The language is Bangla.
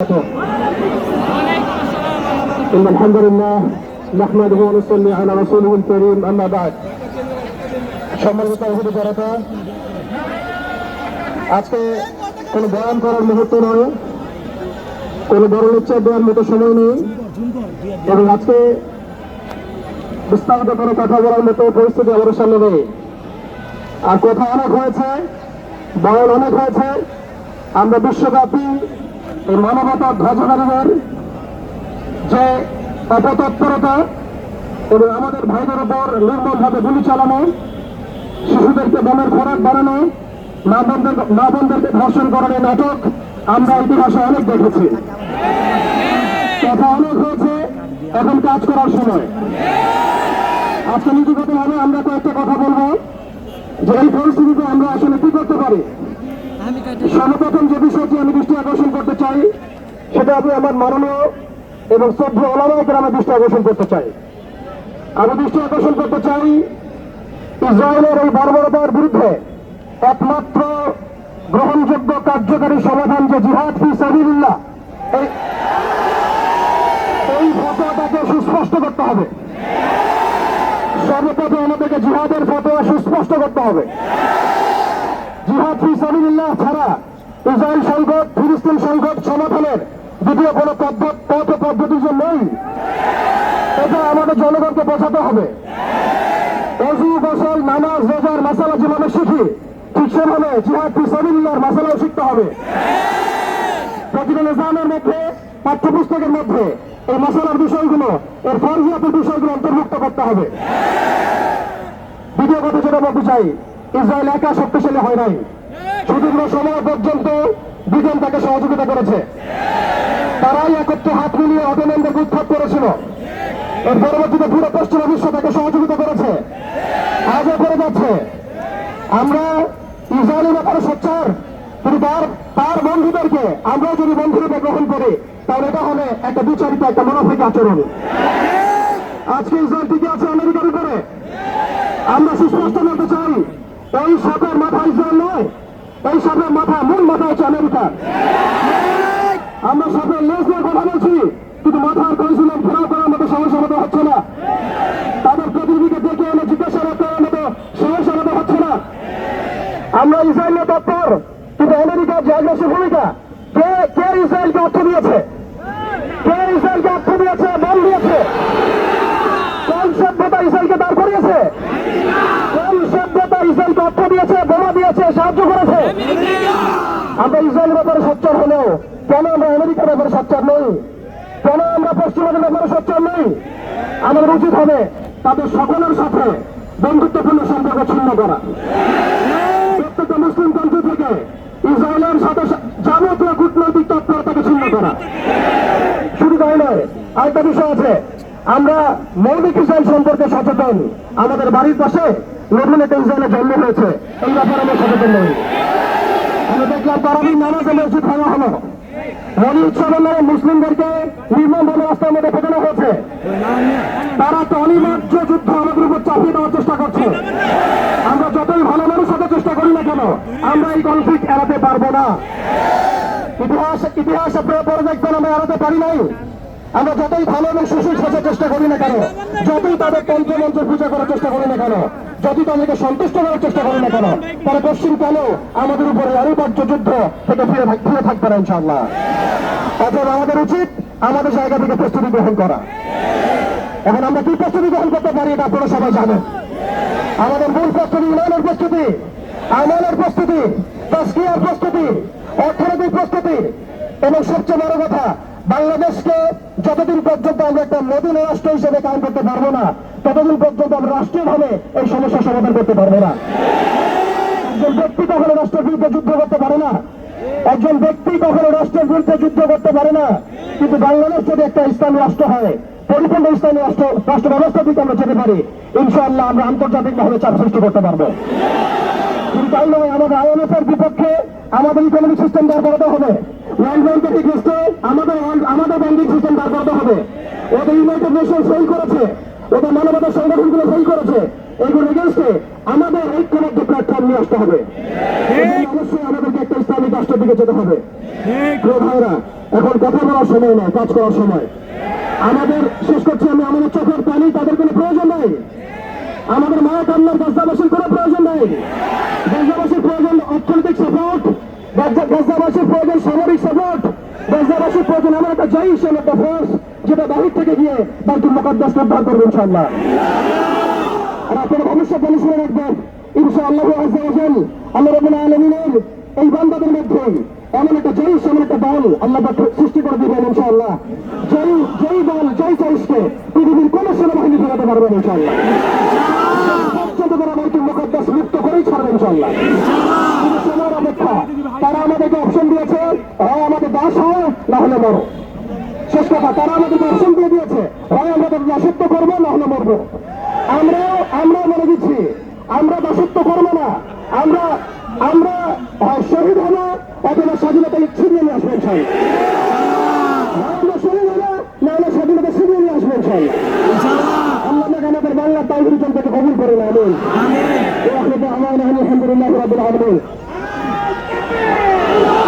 إن الحمد لله نحمده ونصلي على رسوله الكريم أما بعد সম্মানিত তাহিদি জনতা আজকে কোনো বয়ান করার মুহূর্ত নয় কোনো বড় লেকচার দেওয়ার মতো সময় নেই এবং আজকে বিস্তারিত কোনো কথা বলার মতো পরিস্থিতি আমাদের সামনে নেই আর কথা অনেক হয়েছে বয়ান অনেক হয়েছে আমরা বিশ্বব্যাপী এই মানবতার ধ্বজাধারীদের যে অপতৎপরতা এবং আমাদের ভাইদের উপর নির্মমভাবে গুলি চালানো শিশুদেরকে বোমের খোরাক বাড়ানো মা মা বোনদেরকে ধর্ষণ করার নাটক আমরা ইতিহাসে অনেক দেখেছি। কথা অনেক হয়েছে এখন কাজ করার সময়। আজকে নীতিগতভাবে আমরা কয়েকটা কথা বলব যে এই পরিস্থিতিতে আমরা আসলে কি করতে পারি? সর্বপ্রথম যে বিষয়টি আমি দৃষ্টি আকর্ষণ করতে চাই সেটা আমি আমার মাননীয় এবং শ্রদ্ধ ওলামাকে আমি দৃষ্টি আকর্ষণ করতে চাই। আমি দৃষ্টি আকর্ষণ করতে চাই ইসরায়েলের এই বর্বরতার বিরুদ্ধে একমাত্র গ্রহণযোগ্য কার্যকারী সমাধান যে জিহাদ ফি সাবিলিল্লাহ, এই ফটোটাকে সুস্পষ্ট করতে হবে। সর্বপ্রথম আমাদেরকে জিহাদের ফটোয়া সুস্পষ্ট করতে হবে। জিহাদ ফি সাবিলিল্লাহ ছাড়া ইসরায়েল সংকট, ফিলিস্তিন সংকট সমাধানের দ্বিতীয় কোনো পথ ও পদ্ধতি যে নেই। এটা আমাদের জনগণকে বোঝাতে হবে। অজু নামাজ, রোজার যেভাবে শিখি। ঠিক সেভাবে জিহাদ ফি সাবিলিল্লাহর মাসালাও শিখতে হবে। মধ্যে, পাঠ্যপুস্তকের মধ্যে এই মশলার বিষয়গুলো, এর ফরজিয়াতের বিষয়গুলো অন্তর্ভুক্ত করতে হবে। দ্বিতীয় কথা যেটা বলতে চাই, ইসরায়েল একা শক্তিশালী হয় নাই। সুদীর্ঘ সময় পর্যন্ত দুজন তাকে সহযোগিতা করেছে। তারাই একত্রে হাত মিলিয়ে অটোম্যানদের উৎখাত করেছিল। এর পরবর্তীতে পুরো পশ্চিমা বিশ্ব তাকে সহযোগিতা করেছে। আজও করে যাচ্ছে। আমরা ইসরায়েলের ব্যাপারে সোচ্চার। কিন্তু তার তার বন্ধুদেরকে আমরাও যদি বন্ধুরূপে গ্রহণ করি, তাহলে এটা হলে একটা বিচারিত একটা মনোফিক আচরণ। আজকে ইসরায়েল টিকে আছে আমেরিকার উপরে। আমরা সুস্পষ্ট বলতে চাই, এই সাপের মাথা ইসরায়েল নয়, এই সাপের মাথা মূল মাথা হচ্ছে আমেরিকা। আমরা সাপের লেজ নিয়ে কথা বলছি, কিন্তু মাথার কনসুলেট ফেরাও করার মতো সাহস আমাদের হচ্ছে না। তাদের প্রতিনিধিকে ডেকে এনে জিজ্ঞাসাবাদ করার মতো সাহস আমাদের হচ্ছে না। আমরা ইসরায়েলের তৎপর কিন্তু আমেরিকার যে আগ্রাসী ভূমিকা, কে কে ইসরায়েলকে অর্থ দিয়েছে? কে ইসরায়েলকে অর্থ দিয়েছে? বল দিয়েছে। কোন সভ্যতা ইসরায়েলকে দাঁড় করিয়েছে? কোন সভ্যতা ইসরায়েলকে অর্থ দিয়েছে, বোমা দিয়েছে, সাহায্য করেছে? আমরা ইসরায়েলের ব্যাপারে সোচ্চার হলেও, কেন আমরা আমেরিকার ব্যাপারে সোচ্চার নই? কেন আমরা পশ্চিমাদের ব্যাপারে সোচ্চার নই? আমাদের উচিত হবে তাদের সকলের সাথে বন্ধুত্বপূর্ণ সম্পর্ক ছিন্ন করা। প্রত্যেকটা মুসলিম কান্ট্রি থেকে ইসরায়েলের সাথে যাবতীয় কূটনৈতিক তৎপরতাকে ছিন্ন করা। শুধু তাই নয়, আরেকটা বিষয় আছে, আমরা মৌলিক ইসরায়েল সম্পর্কে সচেতন। আমাদের বাড়ির পাশে নতুন একটা ইসরায়েলের জন্ম হয়েছে, এই ব্যাপারে আমরা সচেতন নই। তারা তো অনিবার্য যুদ্ধ আমাদের উপর চাপিয়ে চেষ্টা করছে। আমরা যতই ভালো মানুষ হতে চেষ্টা করি না কেন, আমরা এই কনফ্লিক্ট এড়াতে পারব না। ইতিহাস ইতিহাস আপনারা পরে দেখবেন আমরা এড়াতে পারি নাই। আমরা যতই ভালো এবং সুশীল সাজার চেষ্টা করি না কেন, যতই তাদের তন্ত্র মন্ত্র পূজা করার চেষ্টা করি না কেন, যতই তাদেরকে সন্তুষ্ট করার চেষ্টা করি না কেন, তারা পশ্চিম কেন আমাদের উপরে অনিবার্য যুদ্ধ থেকে ফিরে ফিরে থাকবে না ইনশাআল্লাহ। অতএব আমাদের উচিত আমাদের জায়গা থেকে প্রস্তুতি গ্রহণ করা। এখন আমরা কি প্রস্তুতি গ্রহণ করতে পারি এটা আপনারা সবাই জানেন। আমাদের মূল প্রস্তুতি ইমানের প্রস্তুতি আমলের প্রস্তুতি তাস্কিয়ার প্রস্তুতি, অর্থনৈতিক প্রস্তুতি, এবং সবচেয়ে বড় কথা বাংলাদেশকে যতদিন পর্যন্ত আমরা একটা নতুন রাষ্ট্র হিসেবে কায়ন করতে পারব না, ততদিন পর্যন্ত আমরা রাষ্ট্রীয়ভাবে এই সমস্যার সমাধান করতে পারব না। একজন ব্যক্তি কখনো রাষ্ট্রের বিরুদ্ধে যুদ্ধ করতে পারে না। একজন ব্যক্তি কখনো রাষ্ট্রের বিরুদ্ধে যুদ্ধ করতে পারে না। কিন্তু বাংলাদেশ যদি একটা ইসলামী রাষ্ট্র হয়, পরিপূর্ণ ইসলামী রাষ্ট্র রাষ্ট্র ব্যবস্থা দিকে আমরা যেতে পারি, ইনশাআল্লাহ আমরা আন্তর্জাতিকভাবে চাপ সৃষ্টি করতে পারব। কিন্তু তাই নয়, আমাদের আইএমএফ এর বিপক্ষে আমাদের ইকোনমিক সিস্টেম দাঁড় করাতে হবে। ওয়ার্ল্ড এগেস্টে আমাদের আমাদের ব্যাংকিং সিস্টেম দাঁড় করাতে হবে। ওদের ইউনাইটেড নেশন ফেল করেছে। ওদের মানবতার সংগঠনগুলো ফেল করেছে। এগুলো এগেন্স্টে আমাদের ঐক্যবদ্ধ প্ল্যাটফর্ম নিয়ে আসতে হবে। অবশ্যই আমাদেরকে একটা ইসলামিক রাষ্ট্রের দিকে যেতে হবে। ভাইরা এখন কথা বলার সময় নয় কাজ করার সময়। আমাদের শেষ করছি আমি আমাদের চোখের পানি তাদের কোনো প্রয়োজন নেই। আমাদের মায়া কান্নার গাছদাবাসীর কোনো প্রয়োজন নেই। গাছদাবাসীর প্রয়োজন অর্থনৈতিক সাপোর্ট গাছদাবাসীর প্রয়োজন সামরিক সাপোর্ট গাছদাবাসীর প্রয়োজন আমার একটা জয় হিসেবে একটা ফোর্স যেটা বাহির থেকে গিয়ে বাইতুল মোকাদ্দাস উদ্ধার করবে ইনশাল্লাহ আর আপনারা ভবিষ্যৎ বাণী শুনে ইনশাআল্লাহ আজাল আল্লাহ রবুল আলমিনের এই বান্দাদের মধ্যে এমন একটা জয়স এমন একটা দল আল্লাহ সৃষ্টি করে দিবেন ইনশাআল্লাহ। জয় জয় দল, জয় জয়সকে পৃথিবীর কোন সেনাবাহিনী ফেরাতে পারবেন ইনশাআল্লাহ। পর্যন্ত তারা বাইতুল মুকদ্দাস মুক্ত করেই ছাড়বে ইনশাআল্লাহ। তারা আমাদেরকে অপশন দিয়েছে। হয় আমাদের দাস হয় না হলে মরো। শেষ কথা তারা আমাদেরকে অপশন দিয়ে দিয়েছে। হয় আমরা তাদের দাসত্ব করব না হলে মরবো। আমরাও আমরাও মনে দিচ্ছি আমরা দাসত্ব করব না। আমরা আমরা হয় শহীদ হব অথবা স্বাধীনতা ছিনিয়ে নিয়ে আসব ইনশাল্লাহ আমরা শহীদ হব না হলে স্বাধীনতা ছিনিয়ে নিয়ে আসব ইনশাল্লাহ আল্লাহ আমাদের বাংলা তাই থেকে কবুল করে না আমিন। আলহামদুলিল্লাহ রাবিল আলমিন।